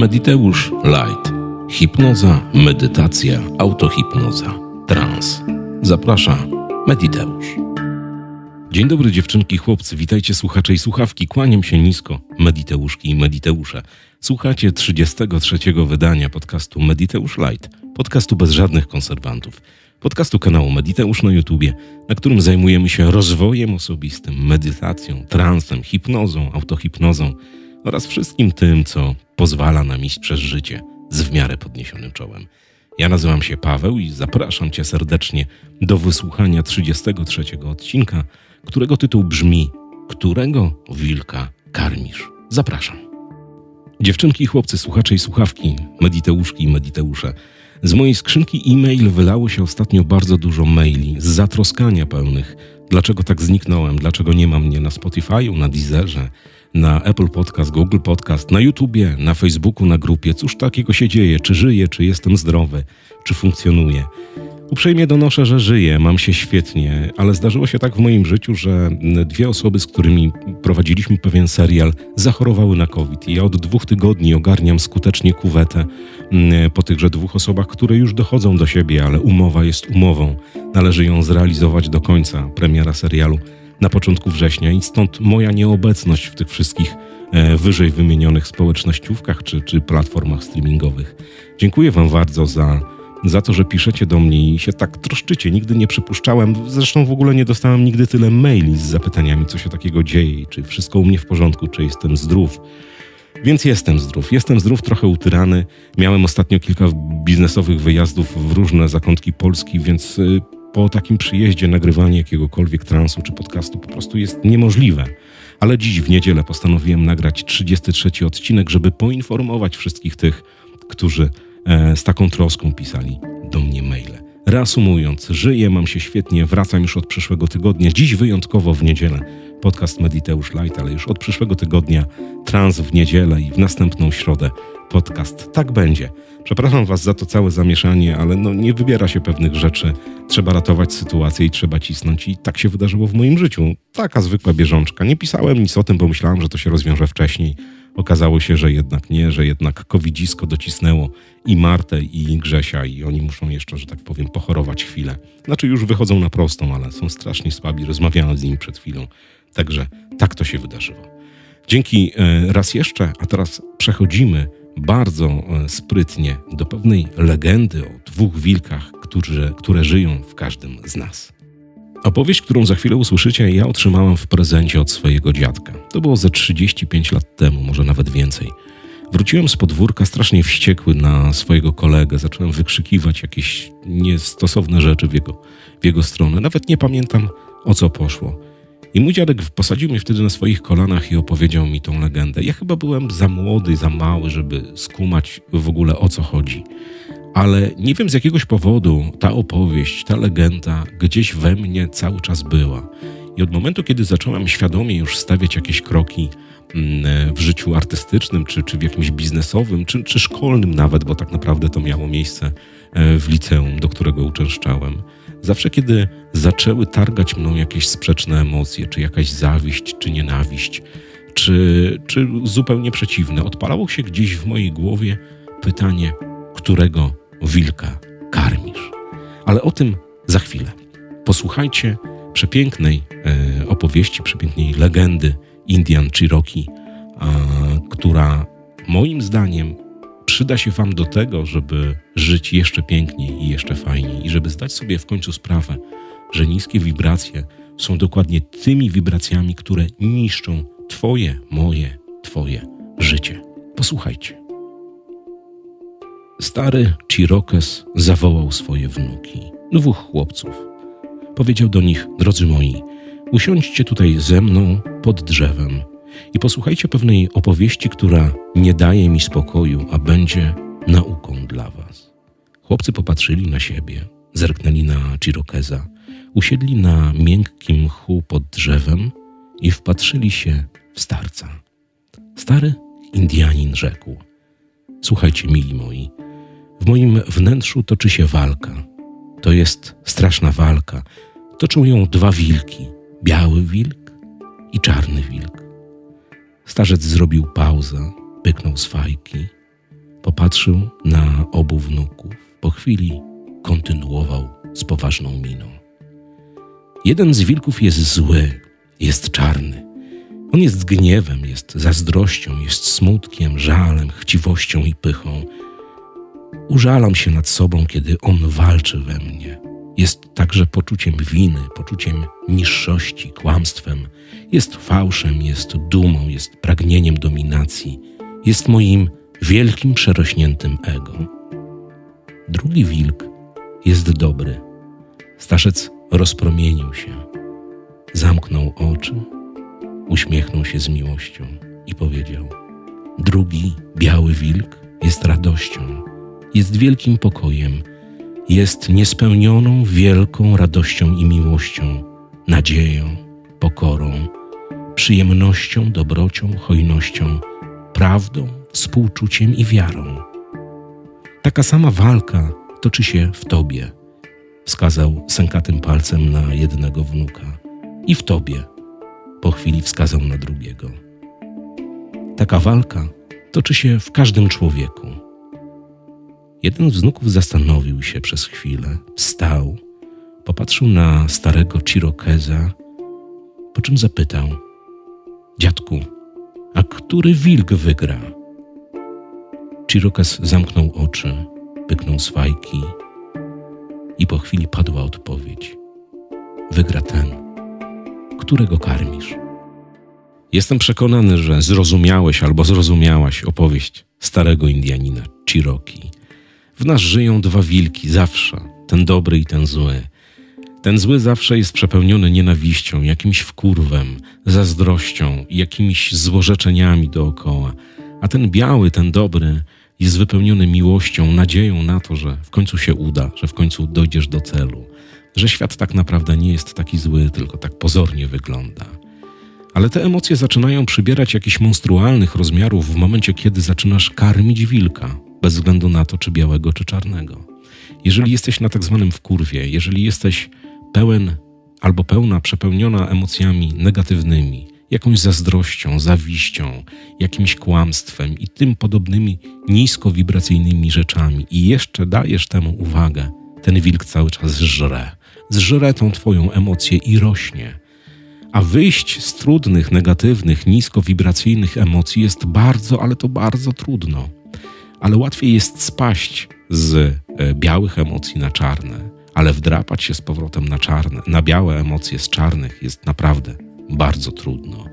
Mediteusz Light. Hipnoza, medytacja, autohipnoza, trans. Zaprasza Mediteusz. Dzień dobry dziewczynki, chłopcy, witajcie słuchacze i słuchawki. Kłaniam się nisko, Mediteuszki i Mediteusze. Słuchacie 33 wydania podcastu Mediteusz Light, podcastu bez żadnych konserwantów. Podcastu kanału Mediteusz na YouTubie, na którym zajmujemy się rozwojem osobistym, medytacją, transem, hipnozą, autohipnozą oraz wszystkim tym, co pozwala nam iść przez życie z w miarę podniesionym czołem. Ja nazywam się Paweł i zapraszam Cię serdecznie do wysłuchania 33 odcinka, którego tytuł brzmi Którego wilka karmisz? Zapraszam. Dziewczynki i chłopcy, słuchacze i słuchawki, mediteuszki i mediteusze. Z mojej skrzynki e-mail wylało się ostatnio bardzo dużo maili z zatroskania pełnych. Dlaczego tak zniknąłem? Dlaczego nie ma mnie na Spotify'u, na Deezerze, na Apple Podcast, Google Podcast, na YouTubie, na Facebooku, na grupie? Cóż takiego się dzieje? Czy żyję? Czy jestem zdrowy? Czy funkcjonuję? Uprzejmie donoszę, że żyję, mam się świetnie, ale zdarzyło się tak w moim życiu, że dwie osoby, z którymi prowadziliśmy pewien serial, zachorowały na COVID. I ja od dwóch tygodni ogarniam skutecznie kuwetę mm, po tychże dwóch osobach, które już dochodzą do siebie, ale umowa jest umową. Należy ją zrealizować do końca. Premiera serialu na początku września i stąd moja nieobecność w tych wszystkich e, wyżej wymienionych społecznościówkach czy, czy platformach streamingowych. Dziękuję Wam bardzo za za to, że piszecie do mnie i się tak troszczycie. Nigdy nie przypuszczałem, zresztą w ogóle nie dostałem nigdy tyle maili z zapytaniami, co się takiego dzieje, czy wszystko u mnie w porządku, czy jestem zdrów. Więc jestem zdrów. Jestem zdrów, trochę utyrany. Miałem ostatnio kilka biznesowych wyjazdów w różne zakątki Polski, więc y, po takim przyjeździe nagrywanie jakiegokolwiek transu czy podcastu po prostu jest niemożliwe. Ale dziś w niedzielę postanowiłem nagrać 33 odcinek, żeby poinformować wszystkich tych, którzy E, z taką troską pisali do mnie maile. Reasumując, żyję, mam się świetnie, wracam już od przyszłego tygodnia. Dziś wyjątkowo w niedzielę podcast Mediteusz Light, ale już od przyszłego tygodnia trans w niedzielę i w następną środę podcast. Tak będzie. Przepraszam Was za to całe zamieszanie, ale no nie wybiera się pewnych rzeczy. Trzeba ratować sytuację i trzeba cisnąć i tak się wydarzyło w moim życiu. Taka zwykła bieżączka. Nie pisałem nic o tym, bo myślałem, że to się rozwiąże wcześniej. Okazało się, że jednak nie, że jednak covidzisko docisnęło i Martę, i Grzesia i oni muszą jeszcze, że tak powiem, pochorować chwilę. Znaczy już wychodzą na prostą, ale są strasznie słabi. Rozmawiałem z nimi przed chwilą. Także tak to się wydarzyło. Dzięki e, raz jeszcze, a teraz przechodzimy bardzo e, sprytnie do pewnej legendy o dwóch wilkach, którzy, które żyją w każdym z nas. Opowieść, którą za chwilę usłyszycie, ja otrzymałem w prezencie od swojego dziadka. To było ze 35 lat temu, może nawet więcej. Wróciłem z podwórka strasznie wściekły na swojego kolegę. Zacząłem wykrzykiwać jakieś niestosowne rzeczy w jego, w jego stronę. Nawet nie pamiętam o co poszło. I mój dziadek posadził mnie wtedy na swoich kolanach i opowiedział mi tą legendę. Ja chyba byłem za młody, za mały, żeby skumać w ogóle o co chodzi ale nie wiem z jakiegoś powodu ta opowieść, ta legenda gdzieś we mnie cały czas była. I od momentu, kiedy zacząłem świadomie już stawiać jakieś kroki mm, w życiu artystycznym, czy, czy w jakimś biznesowym, czy, czy szkolnym nawet, bo tak naprawdę to miało miejsce e, w liceum, do którego uczęszczałem. Zawsze, kiedy zaczęły targać mną jakieś sprzeczne emocje, czy jakaś zawiść, czy nienawiść, czy, czy zupełnie przeciwne, odpalało się gdzieś w mojej głowie pytanie, którego wilka karmisz. Ale o tym za chwilę. Posłuchajcie przepięknej e, opowieści, przepięknej legendy Indian Cherokee, która moim zdaniem przyda się Wam do tego, żeby żyć jeszcze piękniej i jeszcze fajniej i żeby zdać sobie w końcu sprawę, że niskie wibracje są dokładnie tymi wibracjami, które niszczą Twoje, moje, Twoje życie. Posłuchajcie. Stary Chirokes zawołał swoje wnuki, dwóch chłopców. Powiedział do nich: Drodzy moi, usiądźcie tutaj ze mną pod drzewem i posłuchajcie pewnej opowieści, która nie daje mi spokoju, a będzie nauką dla was. Chłopcy popatrzyli na siebie, zerknęli na Chirokeza, usiedli na miękkim mchu pod drzewem i wpatrzyli się w starca. Stary Indianin rzekł: Słuchajcie, mili moi, w moim wnętrzu toczy się walka. To jest straszna walka. Toczą ją dwa wilki: biały wilk i czarny wilk. Starzec zrobił pauzę, pyknął z fajki Popatrzył na obu wnuków. Po chwili kontynuował z poważną miną. Jeden z wilków jest zły, jest czarny. On jest gniewem, jest zazdrością, jest smutkiem, żalem, chciwością i pychą. Użalam się nad sobą, kiedy on walczy we mnie. Jest także poczuciem winy, poczuciem niższości, kłamstwem. Jest fałszem, jest dumą, jest pragnieniem dominacji. Jest moim wielkim, przerośniętym ego. Drugi wilk jest dobry. Starzec rozpromienił się, zamknął oczy, uśmiechnął się z miłością i powiedział: Drugi, biały wilk, jest radością, jest wielkim pokojem, jest niespełnioną wielką radością i miłością, nadzieją, pokorą, przyjemnością, dobrocią, hojnością, prawdą, współczuciem i wiarą. Taka sama walka toczy się w tobie, wskazał sękatym palcem na jednego wnuka, i w tobie, po chwili wskazał na drugiego. Taka walka toczy się w każdym człowieku. Jeden z wnuków zastanowił się przez chwilę, wstał, popatrzył na starego Chirokeza, po czym zapytał: Dziadku, a który wilk wygra? Chirokez zamknął oczy, pyknął z fajki i po chwili padła odpowiedź: Wygra ten, którego karmisz. Jestem przekonany, że zrozumiałeś albo zrozumiałaś opowieść starego Indianina Cherokee. W nas żyją dwa wilki zawsze, ten dobry i ten zły. Ten zły zawsze jest przepełniony nienawiścią, jakimś wkurwem, zazdrością i jakimiś złorzeczeniami dookoła. A ten biały, ten dobry jest wypełniony miłością, nadzieją na to, że w końcu się uda, że w końcu dojdziesz do celu, że świat tak naprawdę nie jest taki zły, tylko tak pozornie wygląda. Ale te emocje zaczynają przybierać jakichś monstrualnych rozmiarów w momencie, kiedy zaczynasz karmić wilka, bez względu na to, czy białego, czy czarnego. Jeżeli jesteś na tak zwanym wkurwie, jeżeli jesteś pełen albo pełna, przepełniona emocjami negatywnymi, jakąś zazdrością, zawiścią, jakimś kłamstwem i tym podobnymi niskowibracyjnymi rzeczami i jeszcze dajesz temu uwagę, ten wilk cały czas żre. Zżre tą twoją emocję i rośnie. A wyjść z trudnych, negatywnych, niskowibracyjnych emocji jest bardzo, ale to bardzo trudno. Ale łatwiej jest spaść z e, białych emocji na czarne, ale wdrapać się z powrotem na czarne, na białe emocje z czarnych jest naprawdę bardzo trudno.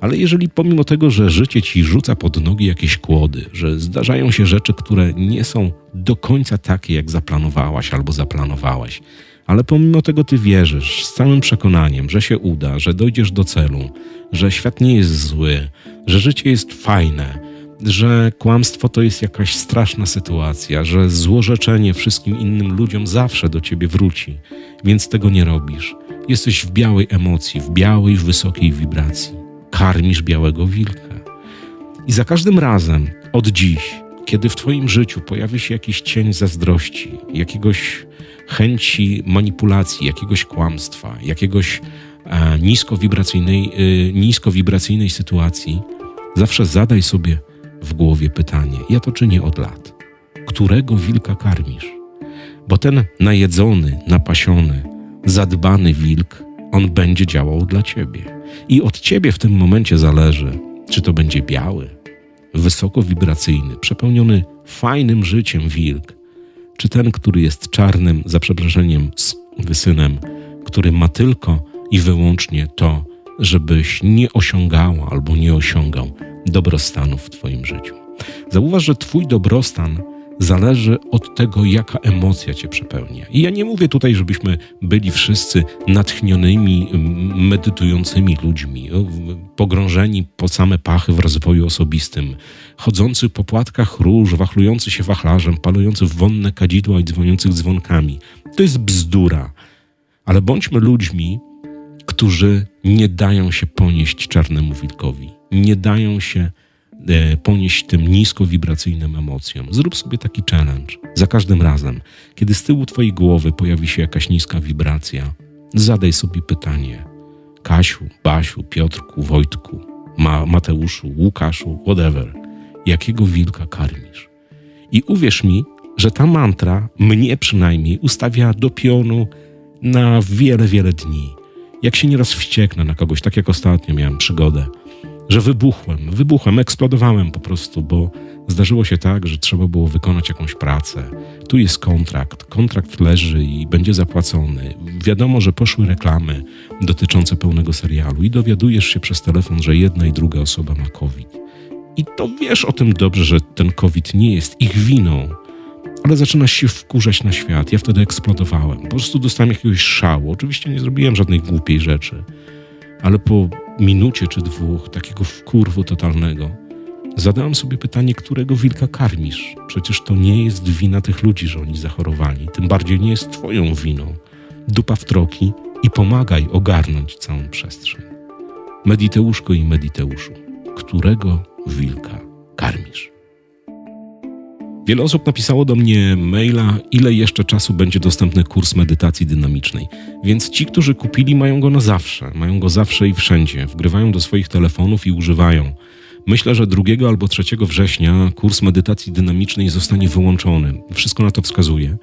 Ale jeżeli pomimo tego, że życie ci rzuca pod nogi jakieś kłody, że zdarzają się rzeczy, które nie są do końca takie, jak zaplanowałaś albo zaplanowałeś, ale pomimo tego ty wierzysz z całym przekonaniem, że się uda, że dojdziesz do celu, że świat nie jest zły, że życie jest fajne, że kłamstwo to jest jakaś straszna sytuacja, że złorzeczenie wszystkim innym ludziom zawsze do ciebie wróci, więc tego nie robisz. Jesteś w białej emocji, w białej, wysokiej wibracji. Karmisz białego wilka. I za każdym razem od dziś, kiedy w Twoim życiu pojawi się jakiś cień zazdrości, jakiegoś chęci manipulacji, jakiegoś kłamstwa, jakiegoś e, niskowibracyjnej, e, niskowibracyjnej sytuacji, zawsze zadaj sobie w głowie pytanie: Ja to czynię od lat. Którego wilka karmisz? Bo ten najedzony, napasiony, zadbany wilk, on będzie działał dla ciebie. I od ciebie w tym momencie zależy, czy to będzie biały, wysokowibracyjny, przepełniony fajnym życiem wilk, czy ten, który jest czarnym, za przeproszeniem, wysynem, który ma tylko i wyłącznie to, żebyś nie osiągała albo nie osiągał dobrostanu w Twoim życiu. Zauważ, że Twój dobrostan zależy od tego, jaka emocja cię przepełnia. I ja nie mówię tutaj, żebyśmy byli wszyscy natchnionymi, medytującymi ludźmi, pogrążeni po same pachy w rozwoju osobistym, chodzący po płatkach róż, wachlujący się wachlarzem, palujący w wonne kadzidła i dzwoniących dzwonkami. To jest bzdura. Ale bądźmy ludźmi, którzy nie dają się ponieść czarnemu wilkowi, nie dają się E, ponieść tym niskowibracyjnym emocjom. Zrób sobie taki challenge. Za każdym razem, kiedy z tyłu twojej głowy pojawi się jakaś niska wibracja, zadaj sobie pytanie: Kasiu, Basiu, Piotrku, Wojtku, Ma Mateuszu, Łukaszu, whatever, jakiego wilka karmisz? I uwierz mi, że ta mantra mnie przynajmniej ustawia do pionu na wiele, wiele dni. Jak się nieraz wścieknę na kogoś, tak jak ostatnio miałem przygodę, że wybuchłem, wybuchłem, eksplodowałem po prostu, bo zdarzyło się tak, że trzeba było wykonać jakąś pracę. Tu jest kontrakt, kontrakt leży i będzie zapłacony. Wiadomo, że poszły reklamy dotyczące pełnego serialu i dowiadujesz się przez telefon, że jedna i druga osoba ma COVID. I to wiesz o tym dobrze, że ten COVID nie jest ich winą, ale zaczynasz się wkurzać na świat. Ja wtedy eksplodowałem. Po prostu dostałem jakiegoś szału. Oczywiście nie zrobiłem żadnej głupiej rzeczy, ale po minucie czy dwóch takiego wkurwu totalnego zadałem sobie pytanie, którego wilka karmisz? Przecież to nie jest wina tych ludzi, że oni zachorowali. Tym bardziej nie jest twoją winą. Dupa w troki i pomagaj ogarnąć całą przestrzeń. Mediteuszko i Mediteuszu, którego wilka karmisz? Wiele osób napisało do mnie maila, ile jeszcze czasu będzie dostępny kurs medytacji dynamicznej. Więc ci, którzy kupili, mają go na zawsze, mają go zawsze i wszędzie, wgrywają do swoich telefonów i używają. Myślę, że 2 albo 3 września kurs medytacji dynamicznej zostanie wyłączony. Wszystko na to wskazuje,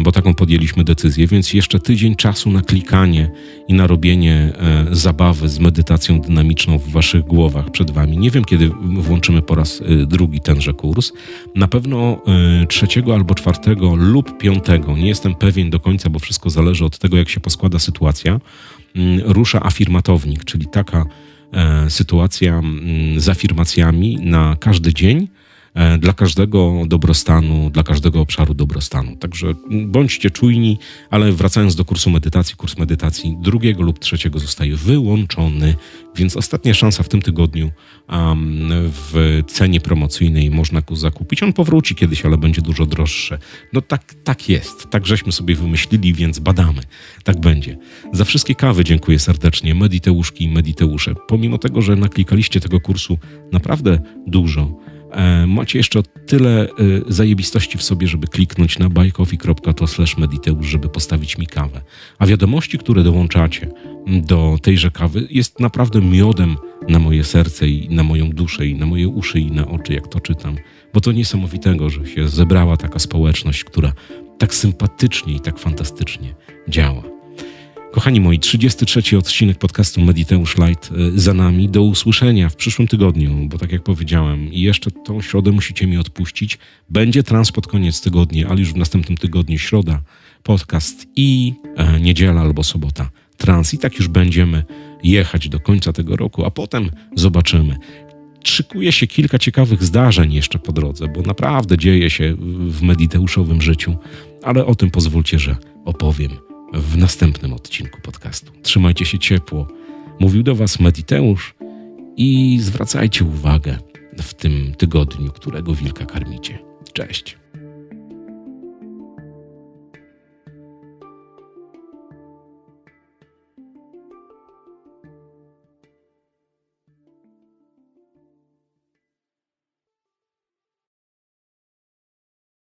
bo taką podjęliśmy decyzję, więc jeszcze tydzień czasu na klikanie i na robienie e, zabawy z medytacją dynamiczną w waszych głowach przed wami. Nie wiem, kiedy włączymy po raz e, drugi tenże kurs. Na pewno trzeciego albo czwartego lub piątego, nie jestem pewien do końca, bo wszystko zależy od tego, jak się poskłada sytuacja, mm, rusza afirmatownik, czyli taka E, sytuacja mm, z afirmacjami na każdy dzień E, dla każdego dobrostanu, dla każdego obszaru dobrostanu. Także bądźcie czujni, ale wracając do kursu medytacji, kurs medytacji drugiego lub trzeciego zostaje wyłączony, więc ostatnia szansa w tym tygodniu um, w cenie promocyjnej można go zakupić. On powróci kiedyś, ale będzie dużo droższy. No tak, tak jest. Tak żeśmy sobie wymyślili, więc badamy. Tak będzie. Za wszystkie kawy dziękuję serdecznie. Mediteuszki i Mediteusze. Pomimo tego, że naklikaliście tego kursu naprawdę dużo, E, macie jeszcze tyle e, zajebistości w sobie, żeby kliknąć na buycoffee.to mediteusz, żeby postawić mi kawę. A wiadomości, które dołączacie do tejże kawy jest naprawdę miodem na moje serce i na moją duszę i na moje uszy i na oczy, jak to czytam. Bo to niesamowitego, że się zebrała taka społeczność, która tak sympatycznie i tak fantastycznie działa. Kochani moi, 33 odcinek podcastu Mediteusz Light y, za nami. Do usłyszenia w przyszłym tygodniu, bo tak jak powiedziałem, jeszcze tą środę musicie mi odpuścić. Będzie trans pod koniec tygodnia, ale już w następnym tygodniu środa podcast i e, niedziela albo sobota trans. I tak już będziemy jechać do końca tego roku, a potem zobaczymy. Szykuje się kilka ciekawych zdarzeń jeszcze po drodze, bo naprawdę dzieje się w mediteuszowym życiu, ale o tym pozwólcie, że opowiem w następnym odcinku podcastu. Trzymajcie się ciepło. Mówił do Was Mediteusz i zwracajcie uwagę w tym tygodniu, którego wilka karmicie. Cześć.